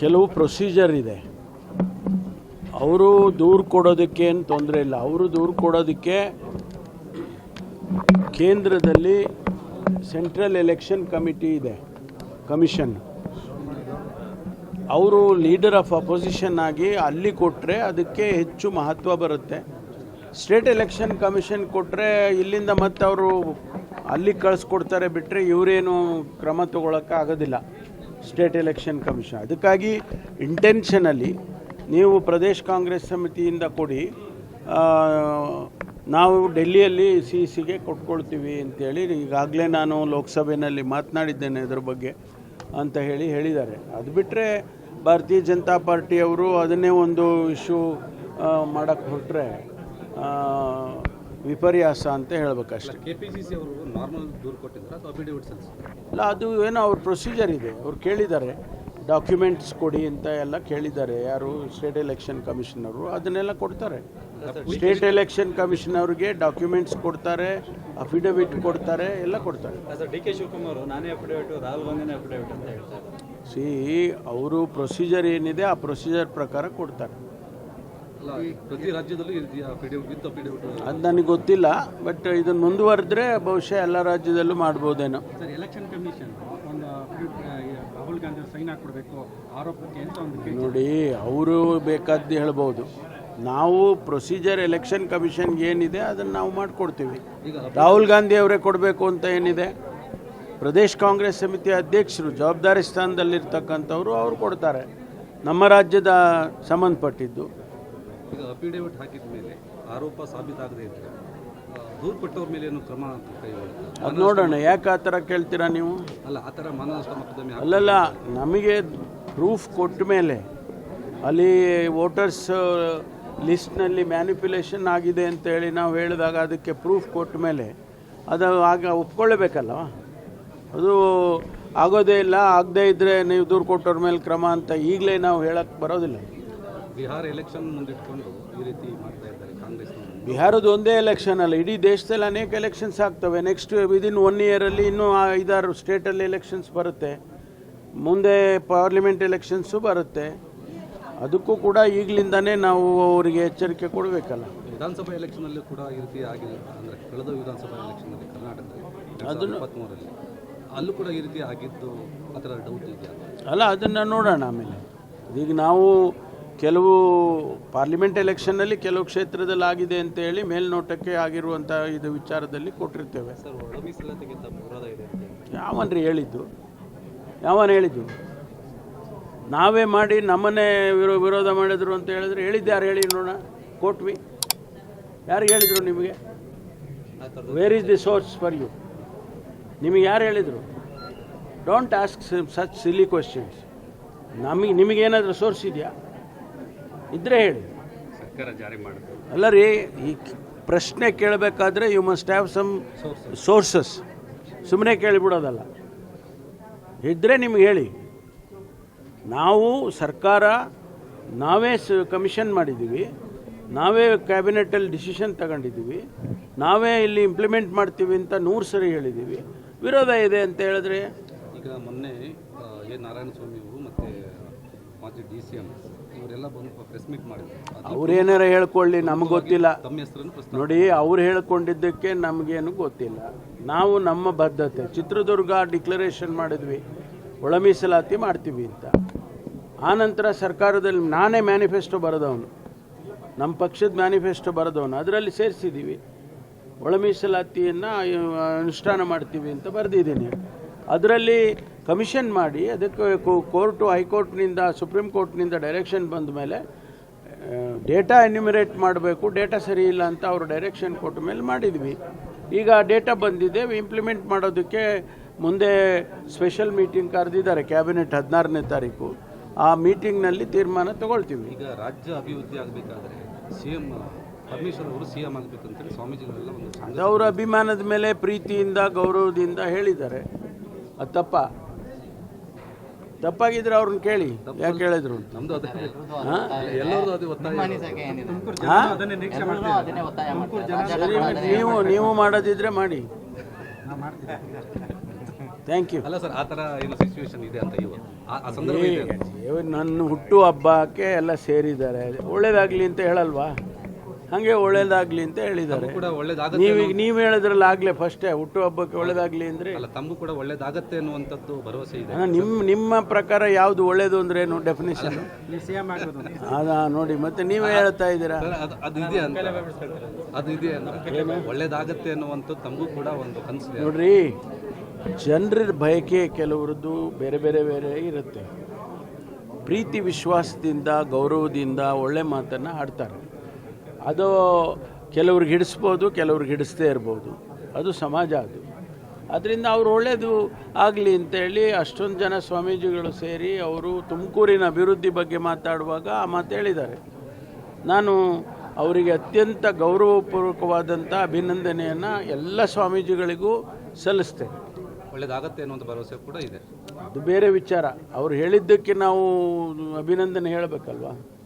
ಕೆಲವು ಪ್ರೊಸೀಜರ್ ಇದೆ. ಅವರು ದೂರು ಕೊಡೋದಕ್ಕೆ ಏನು ತೊಂದರೆ ಇಲ್ಲ. ಅವರು ದೂರು ಕೊಡೋದಕ್ಕೆ ಕೇಂದ್ರದಲ್ಲಿ ಸೆಂಟ್ರಲ್ ಎಲೆಕ್ಷನ್ ಕಮಿಟಿ ಇದೆ ಕಮಿಷನ್ ಅವರು ಲೀಡರ್ ಆಫ್ ಅಪೋಸಿಷನ್ ಆಗಿ ಅಲ್ಲಿ ಕೊಟ್ಟರೆ ಅದಕ್ಕೆ ಹೆಚ್ಚು ಮಹತ್ವ ಬರುತ್ತೆ. ಸ್ಟೇಟ್ ಎಲೆಕ್ಷನ್ ಕಮಿಷನ್ ಕೊಟ್ಟರೆ ಇಲ್ಲಿಂದ ಮತ್ತೆ ಅವರು ಅಲ್ಲಿ ಕಳಿಸ್ಕೊಡ್ತಾರೆ ಬಿಟ್ಟರೆ ಇವರೇನು ಕ್ರಮ ತಗೊಳಕ್ಕೆ ಆಗೋದಿಲ್ಲ ಸ್ಟೇಟ್ ಎಲೆಕ್ಷನ್ ಕಮಿಷನ್. ಅದಕ್ಕಾಗಿ ಇಂಟೆನ್ಷನಲ್ಲಿ ನೀವು ಪ್ರದೇಶ್ ಕಾಂಗ್ರೆಸ್ ಸಮಿತಿಯಿಂದ ಕೊಡಿ ನಾವು ಡೆಲ್ಲಿಯಲ್ಲಿ ಸಿ ಸಿಗೆ ಕೊಟ್ಕೊಳ್ತೀವಿ ಅಂತೇಳಿ ಈಗಾಗಲೇ ನಾನು ಲೋಕಸಭೆಯಲ್ಲಿ ಮಾತನಾಡಿದ್ದೇನೆ ಇದ್ರ ಬಗ್ಗೆ ಅಂತ ಹೇಳಿ ಹೇಳಿದ್ದಾರೆ. ಅದು ಬಿಟ್ಟರೆ ಭಾರತೀಯ ಜನತಾ ಪಾರ್ಟಿಯವರು ಅದನ್ನೇ ಒಂದು ಇಶ್ಯೂ ಮಾಡೋಕ್ಕೆ ಹೊರಟ್ರೆ ವಿಪರ್ಯಾಸ ಅಂತ ಹೇಳ್ಬೇಕಷ್ಟೆ. ಕೆ ಪಿ ಸಿ ಸಿ ಅವರು ನಾರ್ಮಲ್ ದೂರು ಕೊಟ್ಟಿದ್ದಾರೆ ಅಥವಾ ಅಫಿಡೇವಿಟ್ ಸಲ್ಲಿಸಿದ್ದಾರೆ ಅದು ಏನೋ ಅವ್ರ ಪ್ರೊಸೀಜರ್ ಇದೆ. ಅವ್ರು ಕೇಳಿದ್ದಾರೆ. ಡಾಕ್ಯುಮೆಂಟ್ಸ್ ಕೊಡಿ ಅಂತ ಎಲ್ಲ ಕೇಳಿದ್ದಾರೆ. ಯಾರು ಸ್ಟೇಟ್ ಎಲೆಕ್ಷನ್ ಕಮಿಷನರು ಅದನ್ನೆಲ್ಲ ಕೊಡ್ತಾರೆ. ಸ್ಟೇಟ್ ಎಲೆಕ್ಷನ್ ಕಮಿಷನ್ ಅವರಿಗೆ ಡಾಕ್ಯುಮೆಂಟ್ಸ್ ಕೊಡ್ತಾರೆ ಅಫಿಡವಿಟ್ ಕೊಡ್ತಾರೆ ಎಲ್ಲ ಕೊಡ್ತಾರೆ. ಡಿ ಕೆ ಶಿವಕುಮಾರ್ ನಾನೇ ಅಫಿಡವಿಟ್ ರಾಹುಲ್ ಗಾಂಧಿನೇ ಅಫಿಡವಿಟ್ ಅಂತ ಹೇಳ್ತಾರೆ. ಸಿ ಅವರು ಪ್ರೊಸೀಜರ್ ಏನಿದೆ ಆ ಪ್ರೊಸೀಜರ್ ಪ್ರಕಾರ ಕೊಡ್ತಾರೆ. ಪ್ರತಿ ರಾಜ್ಯದಲ್ಲೂ ಅದು ನನಗೆ ಗೊತ್ತಿಲ್ಲ ಬಟ್ ಇದನ್ನು ಮುಂದುವರೆದ್ರೆ ಬಹುಶಃ ಎಲ್ಲ ರಾಜ್ಯದಲ್ಲೂ ಮಾಡ್ಬೋದೇನೋ. ಸರ್ ಎಲೆಕ್ಷನ್ ಕಮಿಷನ್ ಒಂದು ರಾಹುಲ್ ಗಾಂಧಿ ಸೈನ್ ಹಾಕ್ಕೊಡ್ಬೇಕು ಆರೋಪಕ್ಕೆ ಅಂತ ಒಂದು ನೋಡಿ ಅವರು ಬೇಕಾದ್ದು ಹೇಳ್ಬೋದು. ನಾವು ಪ್ರೊಸೀಜರ್ ಎಲೆಕ್ಷನ್ ಕಮಿಷನ್ಗೆ ಏನಿದೆ ಅದನ್ನು ನಾವು ಮಾಡಿಕೊಡ್ತೀವಿ. ರಾಹುಲ್ ಗಾಂಧಿ ಅವರೇ ಕೊಡಬೇಕು ಅಂತ ಏನಿದೆ? ಪ್ರದೇಶ್ ಕಾಂಗ್ರೆಸ್ ಸಮಿತಿ ಅಧ್ಯಕ್ಷರು ಜವಾಬ್ದಾರಿ ಸ್ಥಾನದಲ್ಲಿರ್ತಕ್ಕಂಥವ್ರು ಅವರು ಕೊಡ್ತಾರೆ. ನಮ್ಮ ರಾಜ್ಯದ ಸಂಬಂಧಪಟ್ಟಿದ್ದು. ಈಗ ಅಫಿಡೇವಿಟ್ ಹಾಕಿದ ಮೇಲೆ ಆರೋಪ ಸಾಬೀತಾಗದೇ ಇದ್ದರೆ ದೂರು ಕೊಟ್ಟವ್ರ ಮೇಲೆ ಏನು ಕ್ರಮ ಕೈಗೊಳ್ಳುತ್ತೆ? ಅದು ನೋಡೋಣ ಯಾಕೆ ಆ ಥರ ಕೇಳ್ತೀರಾ ನೀವು? ಅಲ್ಲ ಆ ಥರ ಮಾನನಷ್ಟ ಮೊಕದ್ದಮೆ ಅಲ್ಲಲ್ಲ ನಮಗೆ ಪ್ರೂಫ್ ಕೊಟ್ಟ ಮೇಲೆ ಅಲ್ಲಿ ವೋಟರ್ಸ್ ಲಿಸ್ಟ್ನಲ್ಲಿ ಮ್ಯಾನಿಪ್ಯುಲೇಷನ್ ಆಗಿದೆ ಅಂತೇಳಿ ನಾವು ಹೇಳಿದಾಗ ಅದಕ್ಕೆ ಪ್ರೂಫ್ ಕೊಟ್ಟ ಮೇಲೆ ಅದು ಆಗ ಒಪ್ಕೊಳ್ಳಬೇಕಲ್ಲ ಅದು ಆಗೋದೇ ಇಲ್ಲ ಆಗದೇ ಇದ್ದರೆ ನೀವು ದೂರು ಕೊಟ್ಟವ್ರ ಮೇಲೆ ಕ್ರಮ ಅಂತ ಈಗಲೇ ನಾವು ಹೇಳಕ್ಕೆ ಬರೋದಿಲ್ಲ. ಬಿಹಾರ ಎಲೆಕ್ಷನ್ ಮುಂದಿಟ್ಕೊಂಡು ಈ ರೀತಿ ಮಾಡ್ತಾ ಇದ್ದಾರೆ ಕಾಂಗ್ರೆಸ್ ಬಿಹಾರದ ಒಂದೇ ಎಲೆಕ್ಷನ್ ಅಲ್ಲ ಇಡೀ ದೇಶದಲ್ಲಿ ಅನೇಕ ಎಲೆಕ್ಷನ್ಸ್ ಆಗ್ತವೆ. ನೆಕ್ಸ್ಟ್ ವಿದಿನ್ ಒನ್ ಇಯರಲ್ಲಿ ಇನ್ನೂ ಐದಾರು ಸ್ಟೇಟಲ್ಲಿ ಎಲೆಕ್ಷನ್ಸ್ ಬರುತ್ತೆ. ಮುಂದೆ ಪಾರ್ಲಿಮೆಂಟ್ ಎಲೆಕ್ಷನ್ಸು ಬರುತ್ತೆ. ಅದಕ್ಕೂ ಕೂಡ ಈಗಲಿಂದನೇ ನಾವು ಅವರಿಗೆ ಎಚ್ಚರಿಕೆ ಕೊಡಬೇಕಲ್ಲ. ವಿಧಾನಸಭಾ ಎಲೆಕ್ಷನಲ್ಲಿ ಕೂಡ ಈ ರೀತಿ ಆಗಿದೆ. ಅಂದರೆ ಕಳೆದ ವಿಧಾನಸಭಾ ಎಲೆಕ್ಷನಲ್ಲಿ ಕರ್ನಾಟಕದಲ್ಲಿ ಅದನ್ನು- ಇಪ್ಪತ್ತ್ಮೂರರಲ್ಲಿ ಅಲ್ಲೂ ಕೂಡ ಈ ರೀತಿ ಆಗಿದ್ದು ಆ ಥರ ಡೌಟ್ ಇದೆಯಾ? ಅಲ್ಲ ಅದನ್ನು ನೋಡೋಣ ಆಮೇಲೆ. ಈಗ ನಾವು ಕೆಲವು ಪಾರ್ಲಿಮೆಂಟ್ ಎಲೆಕ್ಷನ್ನಲ್ಲಿ ಕೆಲವು ಕ್ಷೇತ್ರದಲ್ಲಿ ಆಗಿದೆ ಅಂತೇಳಿ ಮೇಲ್ನೋಟಕ್ಕೆ ಆಗಿರುವಂಥ ಇದು ವಿಚಾರದಲ್ಲಿ ಕೊಟ್ಟಿರ್ತೇವೆ. ಅಂತ ಯಾವನ್ರಿ ಹೇಳಿದ್ದು? ಯಾವನ್ ಹೇಳಿದ್ದು? ನಾವೇ ಮಾಡಿ ನಮ್ಮನ್ನೇ ವಿರೋ ವಿರೋಧ ಮಾಡಿದ್ರು ಅಂತ ಹೇಳಿದ್ರೆ ಹೇಳಿದ್ದು ಯಾರು ಹೇಳಿ ನೋಡೋಣ? ಕೊಟ್ವಿ ಯಾರು ಹೇಳಿದರು ನಿಮಗೆ? Where is the source for you ನಿಮಗೆ ಯಾರು ಹೇಳಿದರು? Don't ask such silly questions ನಮಗೆ ನಿಮಗೇನಾದರೂ ಸೋರ್ಸ್ ಇದೆಯಾ? ಇದ್ರೆ ಹೇಳಿ. ಸರ್ಕಾರ ಜಾರಿ ಮಾಡಿದ್ರು. ಅಲ್ಲ ರೀ ಈ ಪ್ರಶ್ನೆ ಕೇಳಬೇಕಾದ್ರೆ you must have some sources ಸುಮ್ಮನೆ ಕೇಳಿಬಿಡೋದಲ್ಲ. ಇದ್ದರೆ ನಿಮ್ಗೆ ಹೇಳಿ. ನಾವು ಸರ್ಕಾರ ನಾವೇ ಕಮಿಷನ್ ಮಾಡಿದ್ದೀವಿ. ನಾವೇ ಕ್ಯಾಬಿನೆಟಲ್ಲಿ ಡಿಸಿಷನ್ ತಗೊಂಡಿದ್ದೀವಿ. ನಾವೇ ಇಲ್ಲಿ ಇಂಪ್ಲಿಮೆಂಟ್ ಮಾಡ್ತೀವಿ ಅಂತ ನೂರು ಸರಿ ಹೇಳಿದ್ದೀವಿ. ವಿರೋಧ ಇದೆ ಅಂತ ಹೇಳಿದ್ರೆ? ಈಗ ಮೊನ್ನೆ ಎ. ನಾರಾಯಣಸ್ವಾಮಿ ಅವರು ಮತ್ತು ಮಾಜಿ ಡಿ ಸಿ ಎಂ ಇವರೆಲ್ಲ ಬಂದು ಪ್ರೆಸ್ ಮೀಟ್ ಮಾಡಿದ್ರು. ಅದು ಅವ್ರೇನಾರ ಹೇಳ್ಕೊಳ್ಳಿ ನಮ್ಗೆ ಗೊತ್ತಿಲ್ಲ. ತಮ್ಮ ಹೆಸರನ್ನು ಪ್ರಸ್ತಾಪ ನೋಡಿ ಅವ್ರು ಹೇಳ್ಕೊಂಡಿದ್ದಕ್ಕೆ ನಮಗೇನು ಗೊತ್ತಿಲ್ಲ. ನಾವು ನಮ್ಮ ಬದ್ಧತೆ ಚಿತ್ರದುರ್ಗ ಡಿಕ್ಲರೇಷನ್ ಮಾಡಿದ್ವಿ ಒಳ ಮೀಸಲಾತಿ ಮಾಡ್ತೀವಿ ಅಂತ. ಆನಂತರ ಸರ್ಕಾರದಲ್ಲಿ ನಾನೇ ಮ್ಯಾನಿಫೆಸ್ಟೋ ಬರೆದವನು. ನಮ್ಮ ಪಕ್ಷದ ಮ್ಯಾನಿಫೆಸ್ಟೋ ಬರೆದವನು. ಅದರಲ್ಲಿ ಸೇರಿಸಿದ್ದೀವಿ ಒಳ ಮೀಸಲಾತಿಯನ್ನು ಅನುಷ್ಠಾನ ಮಾಡ್ತೀವಿ ಅಂತ ಬರೆದಿದ್ದೀನಿ. ಅದರಲ್ಲಿ ಕಮಿಷನ್ ಮಾಡಿ ಅದಕ್ಕೆ ಕೋರ್ಟು ಹೈಕೋರ್ಟ್ನಿಂದ ಸುಪ್ರೀಂ ಕೋರ್ಟ್ನಿಂದ ಡೈರೆಕ್ಷನ್ ಬಂದ ಮೇಲೆ ಡೇಟಾ ಎನ್ಯುಮರೇಟ್ ಮಾಡಬೇಕು ಡೇಟಾ ಸರಿ ಇಲ್ಲ ಅಂತ ಅವರು ಡೈರೆಕ್ಷನ್ ಕೊಟ್ಟ ಮೇಲೆ ಮಾಡಿದ್ವಿ. ಈಗ ಡೇಟಾ ಬಂದಿದೆ ಇಂಪ್ಲಿಮೆಂಟ್ ಮಾಡೋದಕ್ಕೆ ಮುಂದೆ ಸ್ಪೆಷಲ್ ಮೀಟಿಂಗ್ ಕರೆದಿದ್ದಾರೆ ಕ್ಯಾಬಿನೆಟ್ ಹದಿನಾರನೇ ತಾರೀಕು. ಆ ಮೀಟಿಂಗ್ನಲ್ಲಿ ತೀರ್ಮಾನ ತಗೊಳ್ತೀವಿ. ಈಗ ರಾಜ್ಯ ಅಭಿವೃದ್ಧಿ ಆಗಬೇಕಾದ್ರೆ ಸಿ ಎಂ ಪರಮೇಶ್ವರ್ ಅವರು ಸಿ ಎಂ ಆಗಬೇಕಂತೇಳಿ ಸ್ವಾಮೀಜಿಗಳೆಲ್ಲ ಒಂದು ಅವರ ಅಭಿಮಾನದ ಮೇಲೆ ಪ್ರೀತಿಯಿಂದ ಗೌರವದಿಂದ ಹೇಳಿದ್ದಾರೆ. ಅದು ತಪ್ಪ ತಪ್ಪಾಗಿದ್ರೆ ಅವ್ರನ್ನ ಕೇಳಿ. ಯಾಕೆ ಕೇಳಿದ್ರು ನಮ್ದು ಅದೇ. ಹಾ? ಎಲ್ಲರದು ಅದೇ ಒತ್ತಾಯ ಹಾ? ಅದನ್ನೇ ನಿರೀಕ್ಷೆ ಅದನ್ನೇ ಒತ್ತಾಯ ಮಾಡ್ತಾರೆ. ನೀವು ನೀವು ಮಾಡೋದಿದ್ರೆ ಮಾಡಿ. ಥ್ಯಾಂಕ್ ಯು ಅಲ್ಲ ಸರ್ ಆ ಥರ ಏನು ಸಿಚುವೇಶನ್ ಇದೆ ಅಂತ ಇವ ಆ- ಆ ಸಂದರ್ಭ ಇದೆ ಅಂತ. ನನ್ನ ಹುಟ್ಟು ಹಬ್ಬಕ್ಕೆ ಎಲ್ಲ ಸೇರಿದ್ದಾರೆ. ಒಳ್ಳೇದಾಗ್ಲಿ ಅಂತ ಹೇಳಲ್ವಾ? ಹಾಗೆ ಒಳ್ಳೇದಾಗ್ಲಿ ಅಂತ ಹೇಳಿದ್ದಾರೆ. ಕೂಡ ಒಳ್ಳೇದಾಗುತ್ತೆ ನೀವೀಗ ನೀವು ಹೇಳಿದ್ರಲ್ಲ ಆಗ್ಲೇ ಫಸ್ಟೇ ಹುಟ್ಟು ಹಬ್ಬಕ್ಕೆ ಒಳ್ಳೇದಾಗ್ಲಿ ಅಂದ್ರೆ ಅಲ್ಲ ತಮಗೂ ಕೂಡ ಒಳ್ಳೇದಾಗತ್ತೆ ಅನ್ನುವಂಥದ್ದು ಭರವಸೆ ಇದೆ. ನಿಮ್ ನಿಮ್ಮ ನಿಮ್ಮ ಪ್ರಕಾರ ಯಾವುದು ಒಳ್ಳೇದು ಅಂದ್ರೆ ಏನು ಡೆಫಿನೇಷನ್. ಅದ ನೋಡಿ ಮತ್ತೆ ನೀವೇ ಹೇಳ್ತಾ ಇದ್ದೀರಾ? ಸರ್, ಅದು ಅದು ಇದೆ ಅಂತ? ಅದು ಇದೆ ಅಂತ? ಒಳ್ಳೇದಾಗತ್ತೆ ಅನ್ನುವಂಥದ್ದು ತಮಗೂ ಕೂಡ ಒಂದು ಕನಸಿದೆ. ನೋಡ್ರಿ ಜನರ ಬಯಕೆ ಕೆಲವ್ರದ್ದು ಬೇರೆ ಬೇರೆ ಬೇರೆ ಇರುತ್ತೆ. ಪ್ರೀತಿ ವಿಶ್ವಾಸದಿಂದ ಗೌರವದಿಂದ ಒಳ್ಳೆ ಮಾತನ್ನು ಆಡ್ತಾರೆ. ಅದು ಕೆಲವ್ರಿಗೆ ಹಿಡಿಸ್ಬೋದು ಕೆಲವ್ರಿಗೆ ಹಿಡಿಸ್ದೇ ಇರ್ಬೋದು. ಅದು ಸಮಾಜ ಅದು. ಅದರಿಂದ ಅವ್ರು ಒಳ್ಳೆಯದು ಆಗಲಿ ಅಂತೇಳಿ ಅಷ್ಟೊಂದು ಜನ ಸ್ವಾಮೀಜಿಗಳು ಸೇರಿ ಅವರು ತುಮಕೂರಿನ ಅಭಿವೃದ್ಧಿ ಬಗ್ಗೆ ಮಾತಾಡುವಾಗ ಆ ಮಾತು ಹೇಳಿದ್ದಾರೆ. ನಾನು ಅವರಿಗೆ ಅತ್ಯಂತ ಗೌರವಪೂರ್ವಕವಾದಂಥ ಅಭಿನಂದನೆಯನ್ನು ಎಲ್ಲ ಸ್ವಾಮೀಜಿಗಳಿಗೂ ಸಲ್ಲಿಸ್ತೇನೆ. ಒಳ್ಳೇದಾಗತ್ತೆ ಅನ್ನುವಂಥ ಭರವಸೆ ಕೂಡ ಇದೆ. ಅದು ಬೇರೆ ವಿಚಾರ. ಅವ್ರು ಹೇಳಿದ್ದಕ್ಕೆ ನಾವು ಅಭಿನಂದನೆ ಹೇಳಬೇಕಲ್ವಾ?